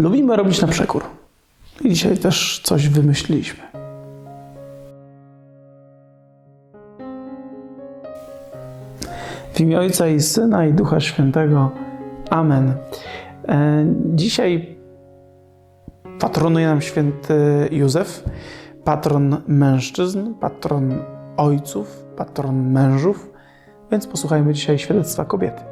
Lubimy robić na przekór. I dzisiaj też coś wymyśliliśmy. W imię Ojca i Syna i Ducha Świętego. Amen. E, Dzisiaj patronuje nam święty Józef, patron mężczyzn, patron ojców, patron mężów, więc posłuchajmy dzisiaj świadectwa kobiety.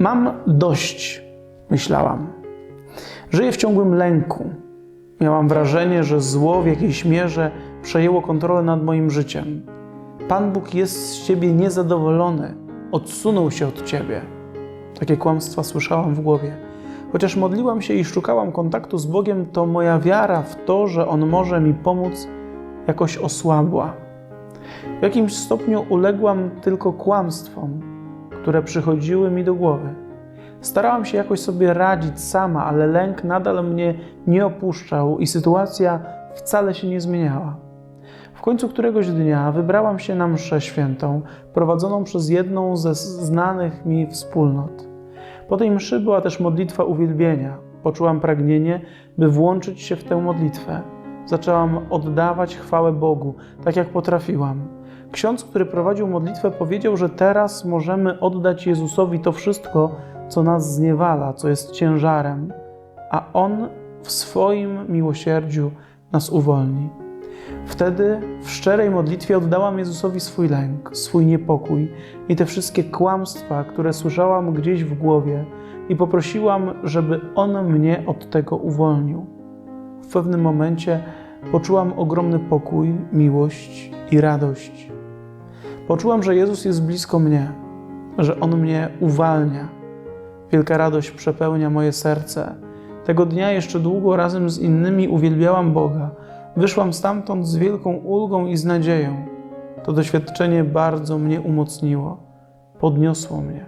Mam dość, myślałam. Żyję w ciągłym lęku. Miałam wrażenie, że zło w jakiejś mierze przejęło kontrolę nad moim życiem. Pan Bóg jest z ciebie niezadowolony, odsunął się od ciebie. Takie kłamstwa słyszałam w głowie. Chociaż modliłam się i szukałam kontaktu z Bogiem, to moja wiara w to, że On może mi pomóc, jakoś osłabła. W jakimś stopniu uległam tylko kłamstwom, które przychodziły mi do głowy. Starałam się jakoś sobie radzić sama, ale lęk nadal mnie nie opuszczał i sytuacja wcale się nie zmieniała. W końcu któregoś dnia wybrałam się na mszę świętą, prowadzoną przez jedną ze znanych mi wspólnot. Po tej mszy była też modlitwa uwielbienia. Poczułam pragnienie, by włączyć się w tę modlitwę. Zaczęłam oddawać chwałę Bogu, tak jak potrafiłam. Ksiądz, który prowadził modlitwę, powiedział, że teraz możemy oddać Jezusowi to wszystko, co nas zniewala, co jest ciężarem, a On w swoim miłosierdziu nas uwolni. Wtedy w szczerej modlitwie oddałam Jezusowi swój lęk, swój niepokój i te wszystkie kłamstwa, które słyszałam gdzieś w głowie, i poprosiłam, żeby On mnie od tego uwolnił. W pewnym momencie poczułam ogromny pokój, miłość i radość. Poczułam, że Jezus jest blisko mnie, że On mnie uwalnia. Wielka radość przepełnia moje serce. Tego dnia jeszcze długo razem z innymi uwielbiałam Boga. Wyszłam stamtąd z wielką ulgą i z nadzieją. To doświadczenie bardzo mnie umocniło, podniosło mnie.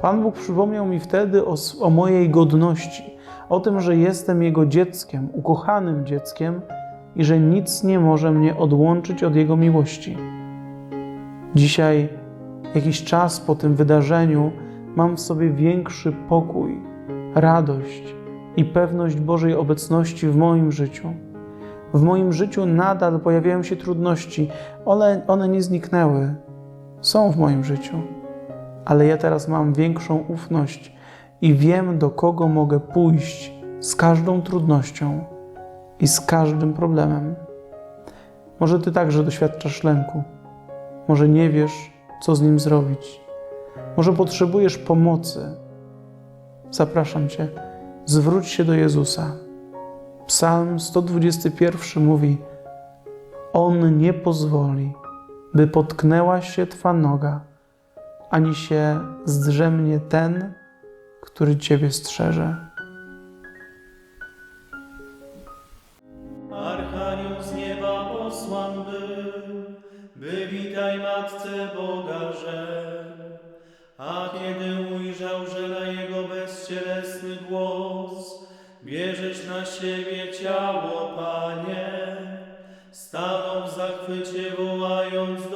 Pan Bóg przypomniał mi wtedy o, o mojej godności, o tym, że jestem Jego dzieckiem, ukochanym dzieckiem i że nic nie może mnie odłączyć od Jego miłości. Dzisiaj, jakiś czas po tym wydarzeniu, mam w sobie większy pokój, radość i pewność Bożej obecności w moim życiu. W moim życiu nadal pojawiają się trudności, one, one nie zniknęły, są w moim życiu, ale ja teraz mam większą ufność i wiem, do kogo mogę pójść z każdą trudnością i z każdym problemem. Może Ty także doświadczasz lęku, może nie wiesz, co z nim zrobić, może potrzebujesz pomocy. Zapraszam Cię, zwróć się do Jezusa. Psalm 121 mówi: On nie pozwoli, by potknęła się Twa noga, ani się zdrzemnie ten, który Ciebie strzeże. Archanioł z nieba posłan był, by witaj Matce Boga rzekł. A kiedy ujrzał, że na jego bezcielesny głos bierzesz na siebie ciało, Panie, stanął w zachwycie, wołając do